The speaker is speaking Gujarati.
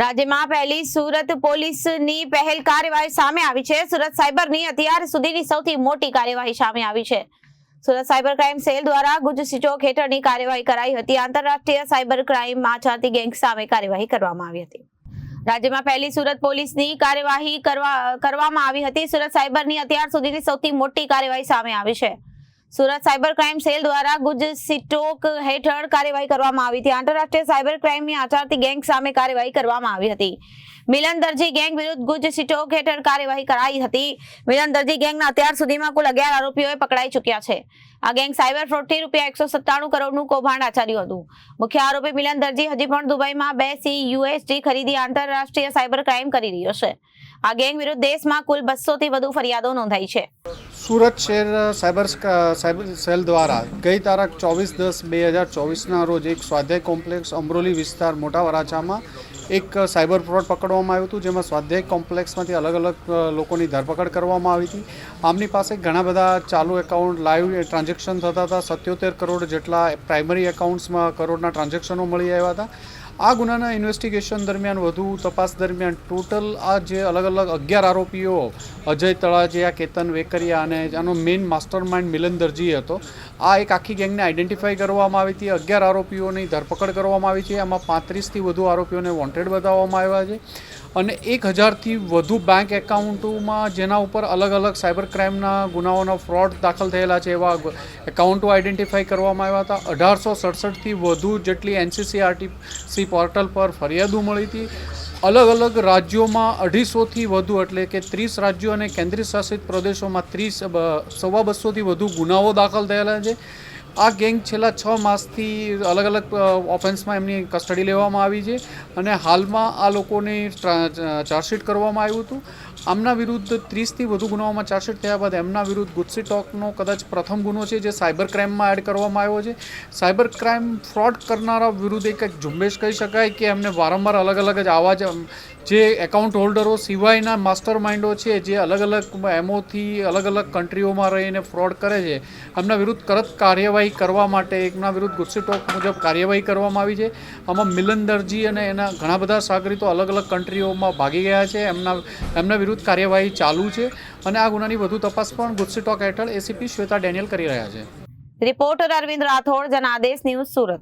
રાજ્યમાં પહેલી સુરત પોલીસની પહેલ કાર્યવાહી સામે આવી છે. સુરત સાયબરની અત્યાર સુધીની સૌથી મોટી કાર્યવાહી સામે આવી છે. સુરત સાયબર ક્રાઇમ સેલ દ્વારા ગુજ સિચોક હેઠળની કાર્યવાહી કરાઈ હતી. આંતરરાષ્ટ્રીય સાયબર ક્રાઇમ આચરતી ગેંગ સામે કાર્યવાહી કરવામાં આવી હતી. રાજ્યમાં પહેલી સુરત પોલીસની કાર્યવાહી કરવા કરવામાં આવી હતી. સુરત સાયબરની અત્યાર સુધીની સૌથી મોટી કાર્યવાહી સામે આવી છે. સુરત સાયબર ક્રાઇમ સેલ દ્વારા ગુજ સિટોક હેઠળ કાર્યવાહી કરવામાં આવી હતી. આંતરરાષ્ટ્રીય સાયબર ક્રાઇમની આચરતી ગેંગ સામે કાર્યવાહી કરવામાં આવી હતી. મિલન દરજી ગેંગ વિરુદ્ધ ગુજ સિટોક હેઠળ કાર્યવાહી કરાઈ હતી. મિલન દરજી ગેંગના અત્યાર સુધીમાં કુલ અગિયાર આરોપીઓએ પકડાઈ ચૂક્યા છે. આ ગેંગ સાયબર ફ્રોડથી રૂપિયા એકસો સત્તાણું કરોડનું કૌભાંડ આચર્યું હતું. મુખ્ય આરોપી મિલન દરજી હજી પણ દુબઈમાં બે સી યુએસડી ખરીદી આંતરરાષ્ટ્રીય સાયબર ક્રાઇમ કરી રહ્યો છે. આ ગેંગ વિરુદ્ધ દેશમાં કુલ બસો થી વધુ ફરિયાદો નોંધાઈ છે. સુરત શહેર સાયબર સાયબર સેલ દ્વારા ગઈ તારીખ ચોવીસ દસ બે હજાર ચોવીસના રોજ એક સ્વાધ્યાય કોમ્પ્લેક્સ અમરોલી વિસ્તાર મોટા વરાછામાં એક સાયબર ફ્રોડ પકડવામાં આવ્યું હતું, જેમાં સ્વાધ્યાય કોમ્પ્લેક્સમાંથી અલગ અલગ લોકોની ધરપકડ કરવામાં આવી હતી. આમની પાસે ઘણા બધા ચાલુ એકાઉન્ટ, લાઈવ ટ્રાન્ઝેક્શન થતા હતા. સત્યોતેર કરોડ જેટલા પ્રાઇમરી એકાઉન્ટ્સમાં કરોડના ટ્રાન્ઝેક્શનો મળી આવ્યા હતા. આ ગુનાના ઇન્વેસ્ટિગેશન દરમિયાન વધુ તપાસ દરમિયાન ટોટલ આ જે અલગ અલગ અગિયાર આરોપીઓ, અજય તળાજિયા કેતન વેકરિયા અને આનો main mastermind Milan Darji હતો. આ એક આખી ગેંગને આઈડેન્ટિફાઈ કરવામાં આવી હતી. અગિયાર આરોપીઓની ધરપકડ કરવામાં આવી છે. આમાં પાંત્રીસથી વધુ આરોપીઓને વોન્ટેડ બતાવવામાં આવ્યા છે. અને એક હજારથી વધુ બેંક એકાઉન્ટોમાં જેના ઉપર અલગ અલગ સાયબર ક્રાઇમના ગુનાઓના ફ્રોડ દાખલ થયેલા છે એવા એકાઉન્ટો આઈડેન્ટિફાઈ કરવામાં આવ્યા હતા. અઢારસો સડસઠથી વધુ જેટલી એનસીસીઆરટી સી પોર્ટલ પર ફરિયાદો મળી હતી. અલગ અલગ રાજ્યોમાં અઢીસોથી વધુ એટલે કે ત્રીસ રાજ્યો અને કેન્દ્રીય શાસિત પ્રદેશોમાં ત્રીસ સવા બસોથી વધુ ગુનાઓ દાખલ થયેલા છે. આ ગેંગ છેલ્લા છ માસથી અલગ અલગ ઓફેન્સમાં એમની કસ્ટડી લેવામાં આવી છે અને હાલમાં આ લોકોને ચાર્જશીટ કરવામાં આવ્યું હતું. આમના વિરુદ્ધ ત્રીસથી વધુ ગુનાઓમાં ચાર્જશીટ થયા બાદ એમના વિરુદ્ધ ગુજસી ટોકનો કદાચ પ્રથમ ગુનો છે જે સાયબર ક્રાઇમમાં એડ કરવામાં આવ્યો છે. સાયબર ક્રાઇમ ફ્રોડ કરનારા વિરુદ્ધ એક ઝુંબેશ કહી શકાય કે એમને વારંવાર અલગ અલગ જ આવા જ જે એકાઉન્ટ હોલ્ડરો સિવાયના માસ્ટર માઇન્ડો છે જે અલગ અલગ એમઓથી અલગ અલગ કન્ટ્રીઓમાં રહીને ફ્રોડ કરે છે, એમના વિરુદ્ધ કરત કાર્યવાહી કરવા માટે એકના વિરુદ્ધ ગુસ્સી ટોક મુજબ કાર્યવાહી કરવામાં આવી છે. આમાં મિલન દરજી અને એના ઘણા બધા સાગરીતો અલગ અલગ કન્ટ્રીઓમાં ભાગી ગયા છે. એમના એમના વિરુદ્ધ કાર્યવાહી ચાલુ છે અને આ ગુનાની વધુ તપાસ પણ ગુસ્સી ટોક હેઠળ એસીપી શ્વેતા ડેનિયલ કરી રહ્યા છે. Reporter Arvind Rathod, Janadesh news Surat.